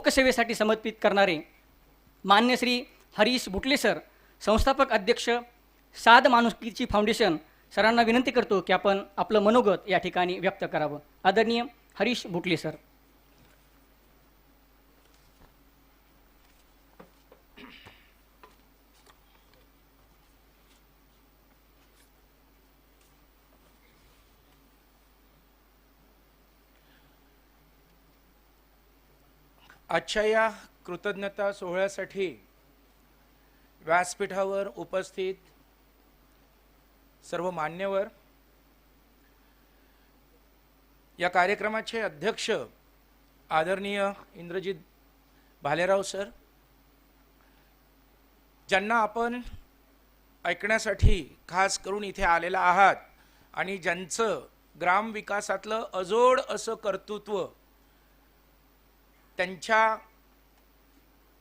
लोकसेवेसाठी समर्पित करणारे मान्य श्री हरीश बुटले सर संस्थापक अध्यक्ष साध माणुसकीची फाउंडेशन सरांना विनंती करतो की आपण आपलं मनोगत या ठिकाणी व्यक्त करावं. आदरणीय हरीश बुटले सर. आजच्या या कृतज्ञता सोहळ्यासाठी व्यासपीठावर उपस्थित सर्व मान्यवर या कार्यक्रमाचे अध्यक्ष आदरणीय इंद्रजित भालेराव सर ज्यांना आपण ऐकण्यासाठी खास करून इथे आलेला आहात आणि ज्यांचं ग्रामविकासातलं अजोड असं कर्तृत्व त्यांच्या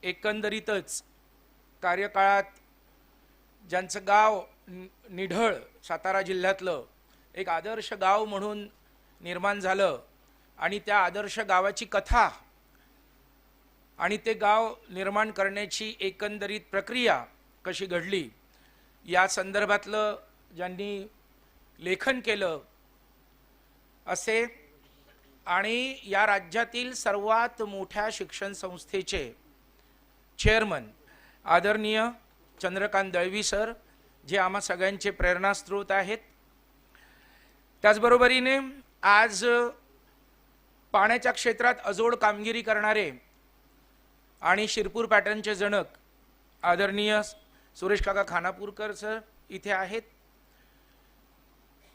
एकंदरीतच कार्यकाळात ज्यांचं गाव नि- निढळ सातारा जिल्ह्यातलं एक आदर्श गाव म्हणून निर्माण झालं आणि त्या आदर्श गावाची कथा आणि ते गाव निर्माण करण्याची एकंदरीत प्रक्रिया कशी घडली या संदर्भातलं ज्यांनी लेखन केलं असे आणि या राज्यातील सर्वात मोठ्या शिक्षण संस्थेचे चेअरमन आदरणीय चंद्रकांत दळवी सर जे आम्हा सगळ्यांचे प्रेरणास्रोत आहेत. त्याचबरोबरीने आज पाण्याच्या क्षेत्रात अजोड कामगिरी करणारे आणि शिरपूर पॅटर्नचे जनक आदरणीय सुरेश काका खानापूरकर सर इथे आहेत.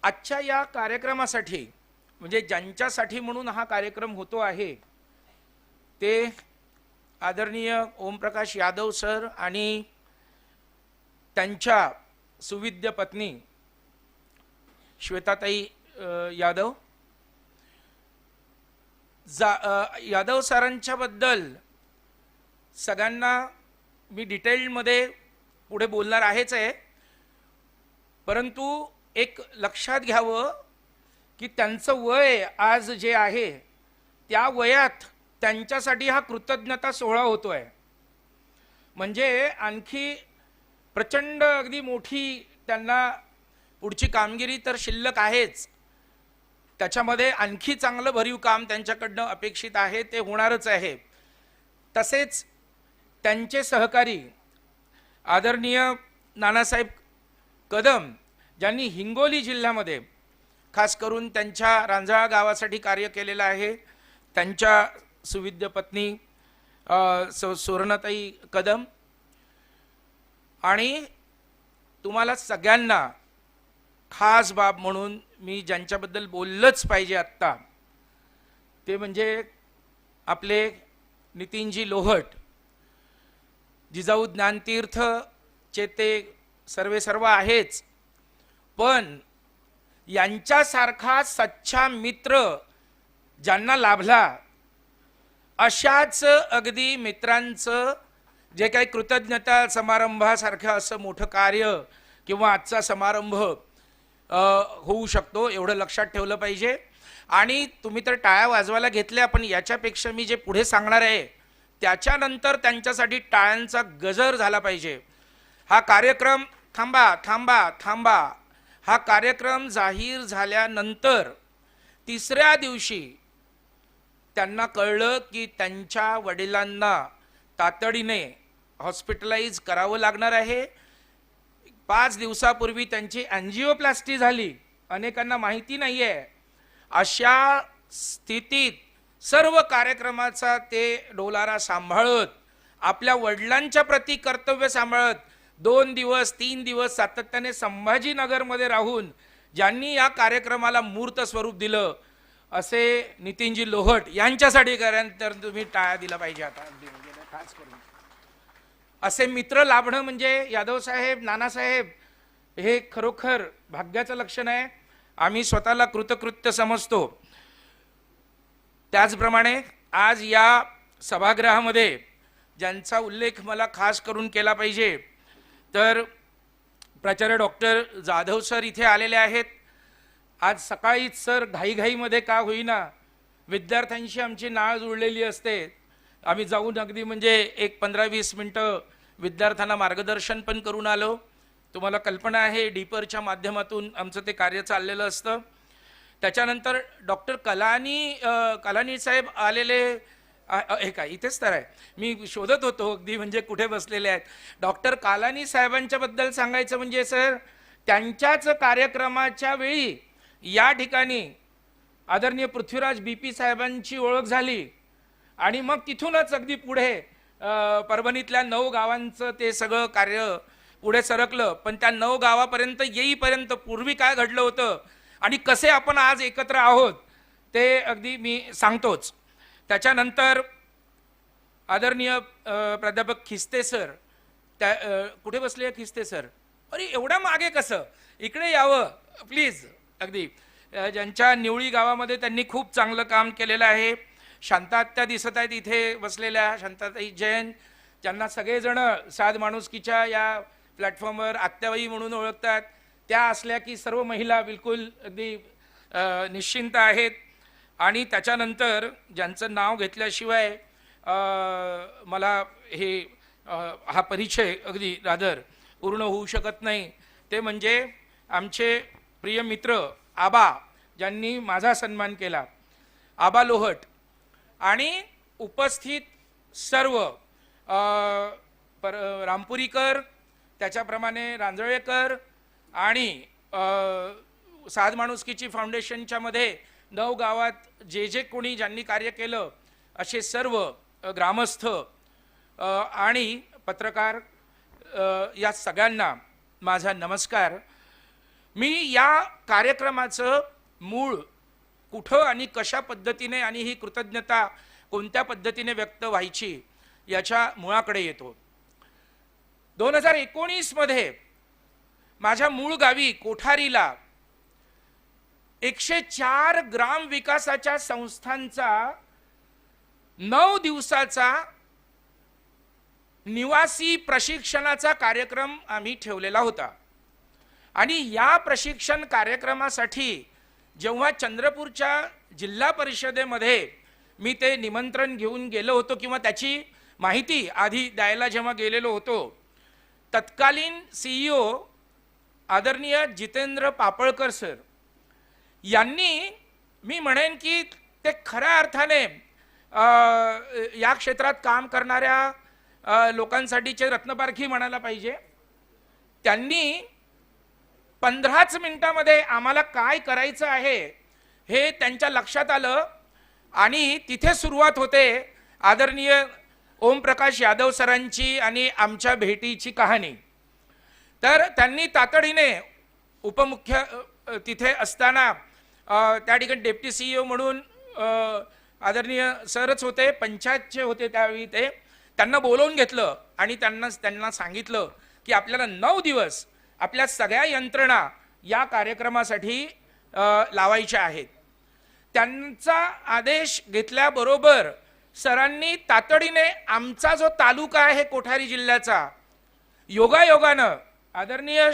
आजच्या या कार्यक्रमासाठी म्हणजे ज्यांच्यासाठी म्हणून हा कार्यक्रम होतो आहे ते आदरणीय ओमप्रकाश यादव सर आणि त्यांच्या सुविद्य पत्नी श्वेताताई यादव. जा यादव सरांच्याबद्दल सगळ्यांना मी डिटेलमध्ये पुढे बोलणार आहेच आहे परंतु एक लक्षात घ्यावं की त्यांचं वय आज जे आहे त्या वयात त्यांच्यासाठी हा कृतज्ञता सोहळा होतो आहे म्हणजे आणखी प्रचंड अगदी मोठी त्यांना पुढची कामगिरी तर शिल्लक आहेच. त्याच्यामध्ये आणखी चांगलं भरीव काम त्यांच्याकडनं अपेक्षित आहे ते होणारच आहे. तसेच त्यांचे सहकारी आदरणीय नानासाहेब कदम ज्यांनी हिंगोली जिल्ह्यामध्ये खास करून त्यांच्या रांजळा गावासाठी कार्य केलेलं आहे. त्यांच्या सुविद्य पत्नी अ, सुवर्णताई कदम. आणि तुम्हाला सगळ्यांना खास बाब म्हणून मी ज्यांच्याबद्दल बोललंच पाहिजे आत्ता ते म्हणजे आपले नितीनजी लोहट जिजाऊ ज्ञानतीर्थ चे ते सर्वे सर्व आहेच. पण यांच्यासारखा सच्चा मित्र ज्यांना लाभला अशाच अगदी मित्रांचं जे काही कृतज्ञता समारंभासारखं असं मोठं कार्य किंवा आजचा समारंभ होऊ शकतो एवढं लक्षात ठेवलं पाहिजे. आणि तुम्ही तर टाळ्या वाजवायला घेतल्या पण याच्यापेक्षा मी जे पुढे सांगणार आहे त्याच्यानंतर त्यांच्यासाठी टाळ्यांचा गजर झाला पाहिजे. हा कार्यक्रम थांबा थांबा थांबा. हा कार्यक्रम जाहीर झाल्यानंतर तिसऱ्या दिवशी त्यांना कळलं की त्यांच्या वडिलांना तातडीने हॉस्पिटलाइज करावं लागणार आहे. पाच दिवसापूर्वी त्यांची अँजिओप्लास्टी झाली. अनेकांना माहिती नाही आहे अशा स्थितीत सर्व कार्यक्रमाचा ते डोलारा सांभाळत आपल्या वडिलांच्या प्रती कर्तव्य सांभाळत दोन दिवस तीन दिवस सातत्याने संभाजीनगरमध्ये राहून ज्यांनी या कार्यक्रमाला मूर्त स्वरूप दिलं असे नितीनजी लोहट यांच्यासाठी कारण तर तुम्ही टाळ्या दिला पाहिजे आता म्हणजे खास करून. असे मित्र लाभणं म्हणजे यादव साहेब नानासाहेब हे खरोखर भाग्याचं लक्षण आहे. आम्ही स्वतःला कृतकृत्य समजतो. त्याचप्रमाणे आज या सभागृहामध्ये ज्यांचा उल्लेख मला खास करून केला पाहिजे तर प्राचार्य डॉक्टर जाधव सर इथे आलेले आहेत. आज सकाळीच सर घाईघाईमध्ये का होईना विद्यार्थ्यांशी आमची नाळ जुळलेली असते. आम्ही जाऊन अगदी म्हणजे एक पंधरा वीस मिनटं विद्यार्थ्यांना मार्गदर्शन पण करून आलो. तुम्हाला कल्पना आहे डीपरच्या माध्यमातून आमचं ते कार्य चाललेलं असतं. त्याच्यानंतर डॉक्टर कलानी कलानी साहेब आलेले हे काय इथेच तर आहे. मी शोधत होतो अगदी म्हणजे कुठे बसलेले आहेत. डॉक्टर कालानी साहेबांच्याबद्दल सांगायचं म्हणजे सर त्यांच्याच कार्यक्रमाच्या वेळी या ठिकाणी आदरणीय पृथ्वीराज बी पी साहेबांची ओळख झाली. आणि मग तिथूनच अगदी पुढे परभणीतल्या नऊ गावांचं ते सगळं कार्य पुढे सरकलं. पण त्या नऊ गावापर्यंत येईपर्यंत पूर्वी काय घडलं होतं आणि कसे आपण आज एकत्र आहोत ते अगदी मी सांगतोच. त्याच्यानंतर आदरणीय प्राध्यापक खिस्ते सर त्या कुठे बसले खिस्ते सर? अरे एवढा मागे कसं? इकडे यावं प्लीज अगदी. ज्यांच्या निवळी गावामध्ये त्यांनी खूप चांगलं काम केलेलं आहे. शांतात्या दिसत आहेत इथे बसलेल्या शांताताई जैन. ज्यांना सगळेजण साध माणुसकीच्या या प्लॅटफॉर्मवर आत्याबाई म्हणून ओळखतात. त्या असल्या की सर्व महिला बिलकुल अगदी निश्चिंत आहेत. आणि त्याच्यानंतर ज्यांचं नाव घेतल्याशिवाय मला हे हा परिचय अगदी रादर पूर्ण होऊ शकत नाही. ते म्हणजे आमचे प्रिय मित्र आबा ज्यांनी माझा सन्मान केला. आबा लोहट आणि उपस्थित सर्व पर रामपुरीकर त्याच्याप्रमाणे रांजळेकर आणि साध माणुसकीची फाउंडेशनच्या मध्ये नऊ गावात जे जे कोणी ज्यांनी कार्य केलं असे सर्व ग्रामस्थ आणि पत्रकार या सगळ्यांना माझा नमस्कार. मी या कार्यक्रमाचं मूळ कुठं आणि कशा पद्धतीने आणि ही कृतज्ञता कोणत्या पद्धतीने व्यक्त व्हायची याच्या मुळाकडे येतो. दोन हजार एकोणीसमध्ये माझ्या मूळ गावी कोठारीला एकशे चार ग्राम विकासाच्या संस्थांचा नऊ दिवसाचा निवासी प्रशिक्षणाचा कार्यक्रम आम्ही ठेवलेला होता. आणि या प्रशिक्षण कार्यक्रमासाठी जेव्हा चंद्रपूरच्या जिल्हा परिषदेमध्ये मी ते निमंत्रण घेऊन गेलो होतो किंवा त्याची माहिती आधी द्यायला जेव्हा गेलेलो होतो तत्कालीन सीईओ आदरणीय जितेंद्र पापळकर सर यांनी मी म्हणेन की ते खऱ्या अर्थाने या क्षेत्रात काम करणाऱ्या लोकांसाठीचे रत्नपारखी म्हणायला पाहिजे. त्यांनी पंधराच मिनिटामध्ये आम्हाला काय करायचं आहे हे त्यांच्या लक्षात आलं आणि तिथे सुरुवात होते आदरणीय ओमप्रकाश यादव सरांची आणि आमच्या भेटीची कहाणी. तर त्यांनी तातडीने उपमुख्य तिथे असताना त्या ठिकाणी डेप्टी सीईओ म्हणून आदरणीय सरच होते पंचायतचे होते त्यावेळी ते त्यांना बोलवून घेतलं आणि त्यांना त्यांना सांगितलं की आपल्याला नऊ दिवस आपल्या सगळ्या यंत्रणा या कार्यक्रमासाठी लावायच्या आहेत. त्यांचा आदेश घेतल्याबरोबर सरांनी तातडीने आमचा जो तालुका आहे कोठारी जिल्ह्याचा योगायोगानं आदरणीय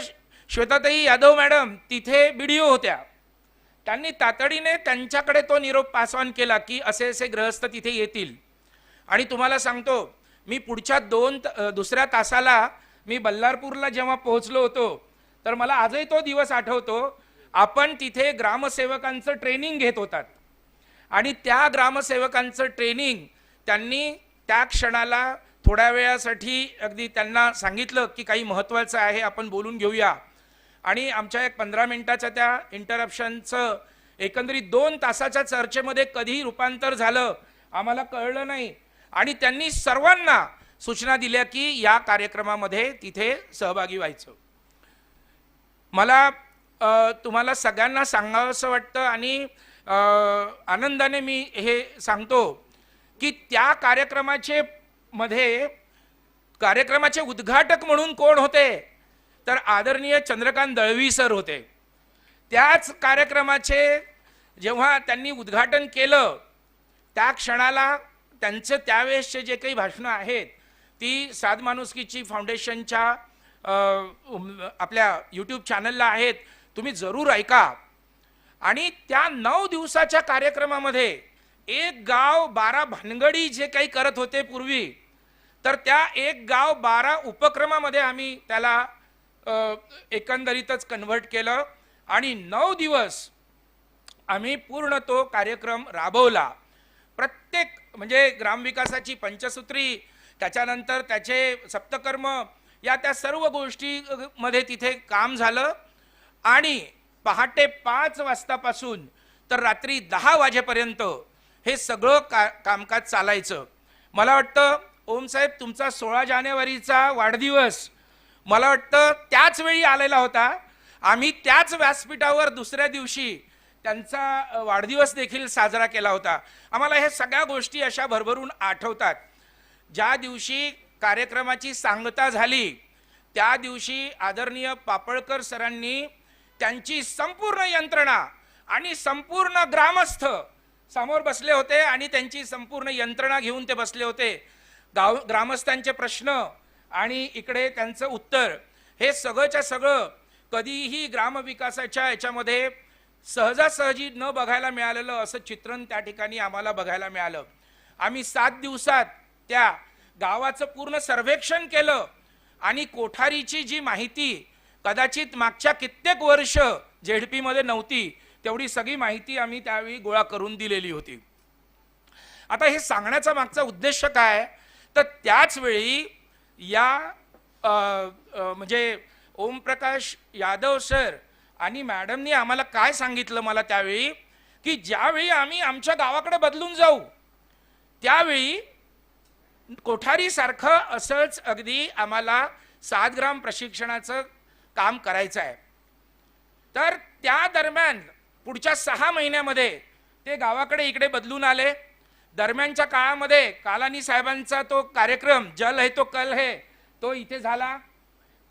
श्वेताताई यादव मॅडम तिथे बी डी ओ होत्या. त्यांनी तातडीने त्यांच्याकडे तो निरोप पास ऑन केला की असे असे ग्रहस्थ तिथे येतील. आणि तुम्हाला सांगतो मी पुढच्या दोन त- दुसऱ्या तासाला मी बल्लारपूरला जेव्हा पोहोचलो होतो तर मला आजही तो दिवस आठवतो आपण तिथे ग्रामसेवकांचं ट्रेनिंग घेत होतात. आणि त्या ग्रामसेवकांचं ट्रेनिंग त्यांनी त्या क्षणाला थोड्या वेळासाठी अगदी त्यांना सांगितलं की काही महत्त्वाचं आहे आपण बोलून घेऊया. आणि आमच्या एक पंधरा मिनिटाच्या त्या इंटरप्शनचं एकंदरीत दोन तासाच्या चर्चेमध्ये कधीही रूपांतर झालं आम्हाला कळलं नाही. आणि त्यांनी सर्वांना सूचना दिल्या की या कार्यक्रमामध्ये तिथे सहभागी व्हायचं. मला तुम्हाला सगळ्यांना सांगावंसं वाटतं आणि आनंदाने मी हे सांगतो की त्या कार्यक्रमाचे मध्ये कार्यक्रमाचे उद्घाटक म्हणून कोण होते? तर आदरणीय चंद्रकांत दळवी सर होते. त्याच कार्यक्रमाचे जेव्हा त्यांनी उद्घाटन केलं त्या क्षणाला त्यांचं त्यावेळेसचे जे काही भाषणं आहेत ती साध माणुसकीची फाउंडेशनच्या आपल्या यूट्यूब चॅनलला आहेत तुम्ही जरूर ऐका. आणि त्या नऊ दिवसाच्या कार्यक्रमामध्ये एक गाव बारा भानगडी जे काही करत होते पूर्वी तर त्या एक गाव बारा उपक्रमामध्ये आम्ही त्याला एकंदरीतच कन्व्हर्ट केलं. आणि नऊ दिवस आम्ही पूर्ण तो कार्यक्रम राबवला. प्रत्येक म्हणजे ग्रामविकासाची पंचसूत्री त्याच्यानंतर त्याचे सप्तकर्म या त्या सर्व गोष्टी मध्ये तिथे काम झालं. आणि पहाटे पाच वाजतापासून तर रात्री दहा वाजेपर्यंत हे सगळं का कामकाज चालायचं. मला वाटतं ओमसाहेब तुमचा सोळा जानेवारीचा वाढदिवस मला वाटतं त्याच वेळी आलेला होता. आम्ही त्याच व्यासपीठावर दुसऱ्या दिवशी त्यांचा वाढदिवस देखील साजरा केला होता. आम्हाला हे सगळ्या गोष्टी अशा भरभरून आठवतात. ज्या दिवशी कार्यक्रमाची सांगता झाली त्या दिवशी आदरणीय पापळकर सरांनी त्यांची संपूर्ण यंत्रणा आणि संपूर्ण ग्रामस्थ समोर बसले होते आणि त्यांची संपूर्ण यंत्रणा घेऊन ते बसले होते. गाव ग्रामस्थांचे प्रश्न आणि इकडे त्यांचं उत्तर हे सगळंच्या सगळं कधीही ग्रामविकासाच्या याच्यामध्ये सहजासहजी न बघायला मिळालेलं असं चित्रण त्या ठिकाणी आम्हाला बघायला मिळालं. आम्ही सात दिवसात त्या गावाचं पूर्ण सर्वेक्षण केलं आणि कोठारीची जी माहिती कदाचित मागच्या कित्येक वर्ष झेडपीमध्ये नव्हती तेवढी सगळी माहिती आम्ही त्यावेळी गोळा करून दिलेली होती. आता हे सांगण्याचा मागचा उद्देश काय? तर त्याच वेळी या म्हणजे ओमप्रकाश यादव सर आणि मॅडमनी आम्हाला काय सांगितलं मला त्यावेळी? की ज्यावेळी आम्ही आमच्या गावाकडे बदलून जाऊ त्यावेळी कोठारीसारखं असंच अगदी आम्हाला सात ग्राम प्रशिक्षणाचं काम करायचं आहे. तर त्या दरम्यान पुढच्या सहा महिन्यामध्ये ते गावाकडे इकडे बदलून आले. दरम्यानच्या काळामध्ये कालानी साहेबांचा तो कार्यक्रम जल है तो कल है तो इथे झाला.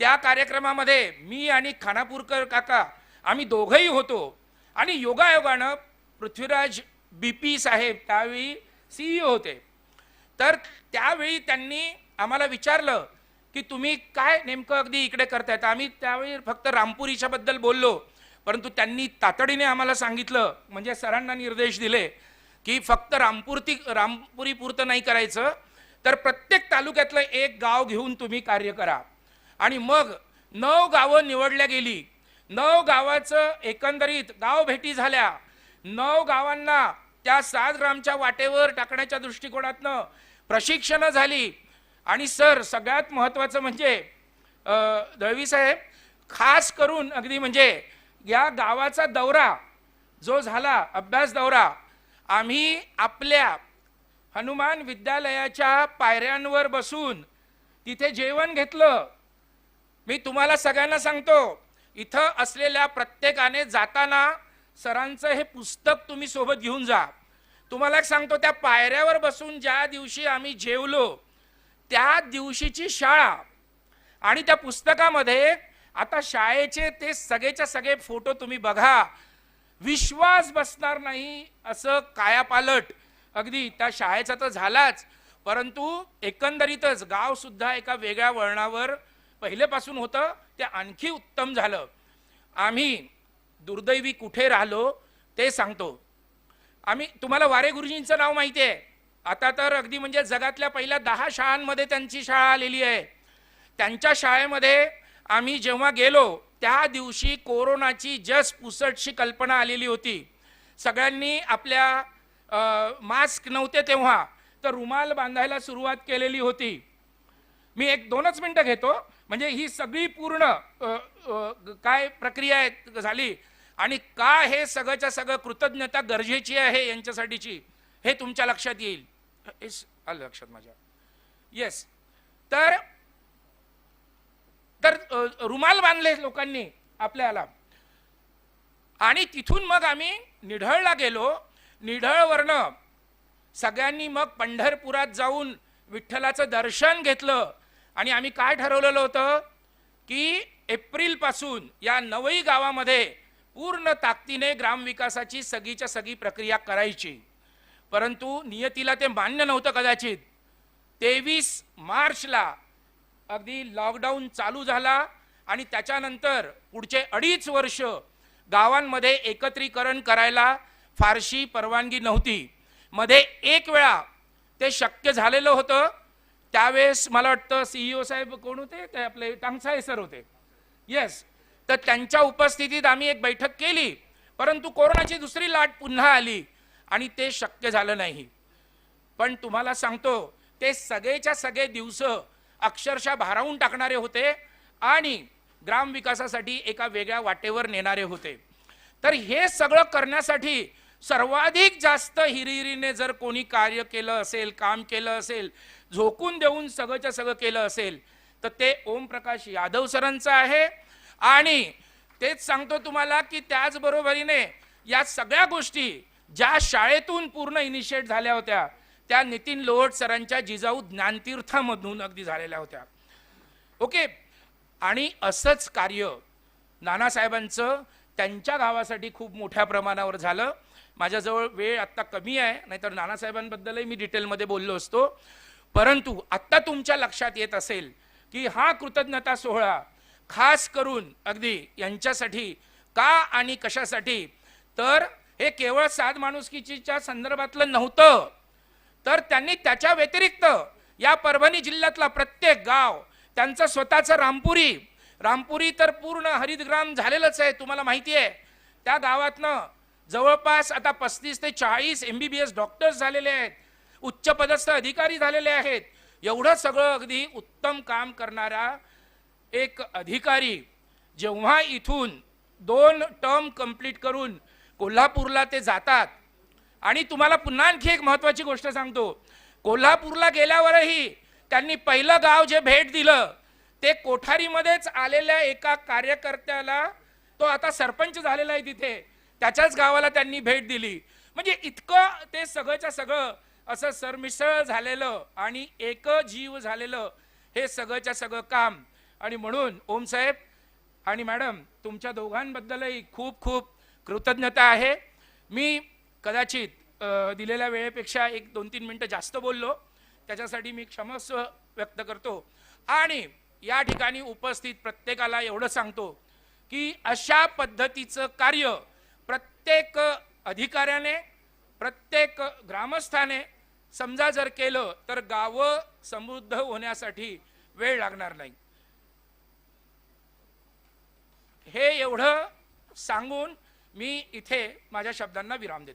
त्या कार्यक्रमामध्ये मी आणि खानापूरकर काका आम्ही दोघंही होतो. आणि योगायोगानं पृथ्वीराज बी पी साहेब त्यावेळी सीईओ होते. तर त्यावेळी त्यांनी आम्हाला विचारलं की तुम्ही काय नेमकं अगदी इकडे करतायत? आम्ही त्यावेळी फक्त रामपुरीच्याबद्दल बोललो. परंतु त्यांनी तातडीने आम्हाला सांगितलं म्हणजे सरांना निर्देश दिले. की फक्त रामपुरती रामपुरी पुरतं नाही करायचं तर प्रत्येक तालुक्यातलं एक गाव घेऊन तुम्ही कार्य करा. आणि मग नऊ गावं निवडल्या गेली. नऊ गावाचं एकंदरीत गाव भेटी झाल्या. नऊ गावांना त्या सात ग्रामच्या वाटेवर टाकण्याच्या दृष्टिकोनातनं प्रशिक्षणं झाली. आणि सर सगळ्यात महत्त्वाचं म्हणजे दळवी साहेब खास करून अगदी म्हणजे या गावाचा दौरा जो झाला अभ्यास दौरा आम्ही आपल्या हनुमान विद्यालयाच्या पायऱ्यांवर बसून तिथे जेवण घेतलं. मी तुम्हाला सगळ्यांना सांगतो इथं असलेल्या प्रत्येकाने जाताना सरांचं हे पुस्तक तुम्ही सोबत घेऊन जा. तुम्हाला एक सांगतो त्या पायऱ्यावर बसून ज्या दिवशी आम्ही जेवलो त्या दिवशीची शाळा आणि त्या पुस्तकामध्ये आता शाळेचे ते सगळेच्या सगळे फोटो तुम्ही बघा. विश्वास बसणार नाही असं कायापालट. अगदी त्या शाळेचा तर झालाच. परंतु एकंदरीतच गाव सुद्धा एका वेगळ्या वळणावर पहिलेपासून होतं ते आणखी उत्तम झालं. आम्ही दुर्दैवी कुठे राहिलो ते सांगतो. आम्ही तुम्हाला वारे गुरुजींचं नाव माहिती आहे. आता तर अगदी म्हणजे जगातल्या पहिल्या दहा शाळांमध्ये त्यांची शाळा आलेली आहे. त्यांच्या शाळेमध्ये आम्ही जेव्हा गेलो त्या दिवशी कोरोनाची जस पुसटशी कल्पना आलेली होती. सगळ्यांनी आपल्या मास्क नव्हते तेव्हा तर रुमाल बांधायला सुरुवात केलेली होती. मी एक दोनच मिनटं घेतो. म्हणजे ही सगळी पूर्ण काय प्रक्रिया आहे झाली. आणि का हे सगळंच्या सगळं कृतज्ञता गरजेची आहे यांच्यासाठीची हे तुमच्या लक्षात येईल. इस- आलं लक्षात माझ्या. येस तर तर रुमाल बांधले लोकांनी आपल्याला. आणि तिथून मग आम्ही निढळला गेलो. निढळवरनं सगळ्यांनी मग पंढरपुरात जाऊन विठ्ठलाचं दर्शन घेतलं. आणि आम्ही काय ठरवलेलं होतं की एप्रिलपासून या नवई गावामध्ये पूर्ण ताकदीने ग्रामविकासाची सगळीच्या सगळी प्रक्रिया करायची. परंतु नियतीला ते मान्य नव्हतं कदाचित. तेवीस मार्चला अगदी लॉकडाऊन चालू झाला आणि त्याच्यानंतर पुढचे अडीच वर्ष गावांमध्ये एकत्रीकरण करायला फारशी परवानगी नव्हती. मध्ये एक वेळा ते शक्य झालेलं होतं. त्यावेळेस मला वाटतं सीईओ साहेब कोण होते? ते आपले टांगसाळे सर होते. येस तर त्यांच्या उपस्थितीत आम्ही एक बैठक केली. परंतु कोरोनाची दुसरी लाट पुन्हा आली आणि ते शक्य झालं नाही. पण तुम्हाला सांगतो ते सगळेच्या सगळे दिवसं अक्षरशः भारावून टाकणारे होते आणि ग्रामविकासासाठी एका वेगळ्या वाटेवर नेणारे होते. तर हे सगळं करण्यासाठी सर्वाधिक जास्त हिरिहिरीने जर कोणी कार्य केलं असेल काम केलं असेल झोकून देऊन सगळंच्या सगळं केलं असेल तर ते ओमप्रकाश यादव सरांचं आहे. आणि तेच सांगतो तुम्हाला की त्याचबरोबरीने या सगळ्या गोष्टी ज्या शाळेतून पूर्ण इनिशिएट झाल्या होत्या त्या नितीन लोहट सरांच्या जिजाऊ ज्ञानतीर्थामधून अगदी झालेल्या होत्या. ओके? आणि असंच कार्य नानासाहेबांचं त्यांच्या गावासाठी खूप मोठ्या प्रमाणावर झालं. माझ्याजवळ वेळ आत्ता कमी आहे नाहीतर नानासाहेबांबद्दलही मी डिटेलमध्ये बोललो असतो. परंतु आत्ता तुमच्या लक्षात येत असेल की हा कृतज्ञता सोहळा खास करून अगदी यांच्यासाठी का आणि कशासाठी? तर हे केवळ साध माणुसकीच्या संदर्भातलं नव्हतं. तर त्यांनी त्याच्या व्यतिरिक्त या परभणी जिल्ह्यातला प्रत्येक गाव त्यांचं स्वतःचं रामपुरी. रामपुरी तर पूर्ण हरितग्राम झालेलंच आहे तुम्हाला माहिती आहे. त्या गावातनं जवळपास आता पस्तीस ते चाळीस M B B S doctors झालेले आहेत उच्च पदस्थ अधिकारी झालेले आहेत. एवढं सगळं अगदी उत्तम काम करणारा एक अधिकारी जेव्हा इथून दोन टर्म कंप्लीट करून कोल्हापूरला ते जातात आणि तुम्हाला पुन्हा आणखी एक महत्वाची गोष्ट सांगतो. कोल्हापूरला गेल्यावरही त्यांनी पहिलं गाव जे भेट दिलं ते कोठारीमध्येच आलेल्या एका कार्यकर्त्याला तो आता सरपंच झालेला आहे तिथे. त्याच्याच गावाला त्यांनी भेट दिली. म्हणजे इतकं ते सगळंच्या सगळं असं सरमिसळ झालेलं आणि एक जीव झालेलं हे सगळंच्या सगळं काम. आणि म्हणून ओमसाहेब आणि मॅडम तुमच्या दोघांबद्दलही खूप खूप कृतज्ञता आहे. मी कदाचित दिलेल्या वेळेपेक्षा एक दोन तीन मिनटं जास्त बोललो. त्याच्यासाठी मी क्षमस्व व्यक्त करतो. आणि या ठिकाणी उपस्थित प्रत्येकाला एवढं सांगतो की अशा पद्धतीचं कार्य प्रत्येक अधिकाऱ्याने प्रत्येक ग्रामस्थाने समजा जर केलं तर गावं समृद्ध होण्यासाठी वेळ लागणार नाही. हे एवढं सांगून मी इथे माझ्या शब्दांना विराम देतो.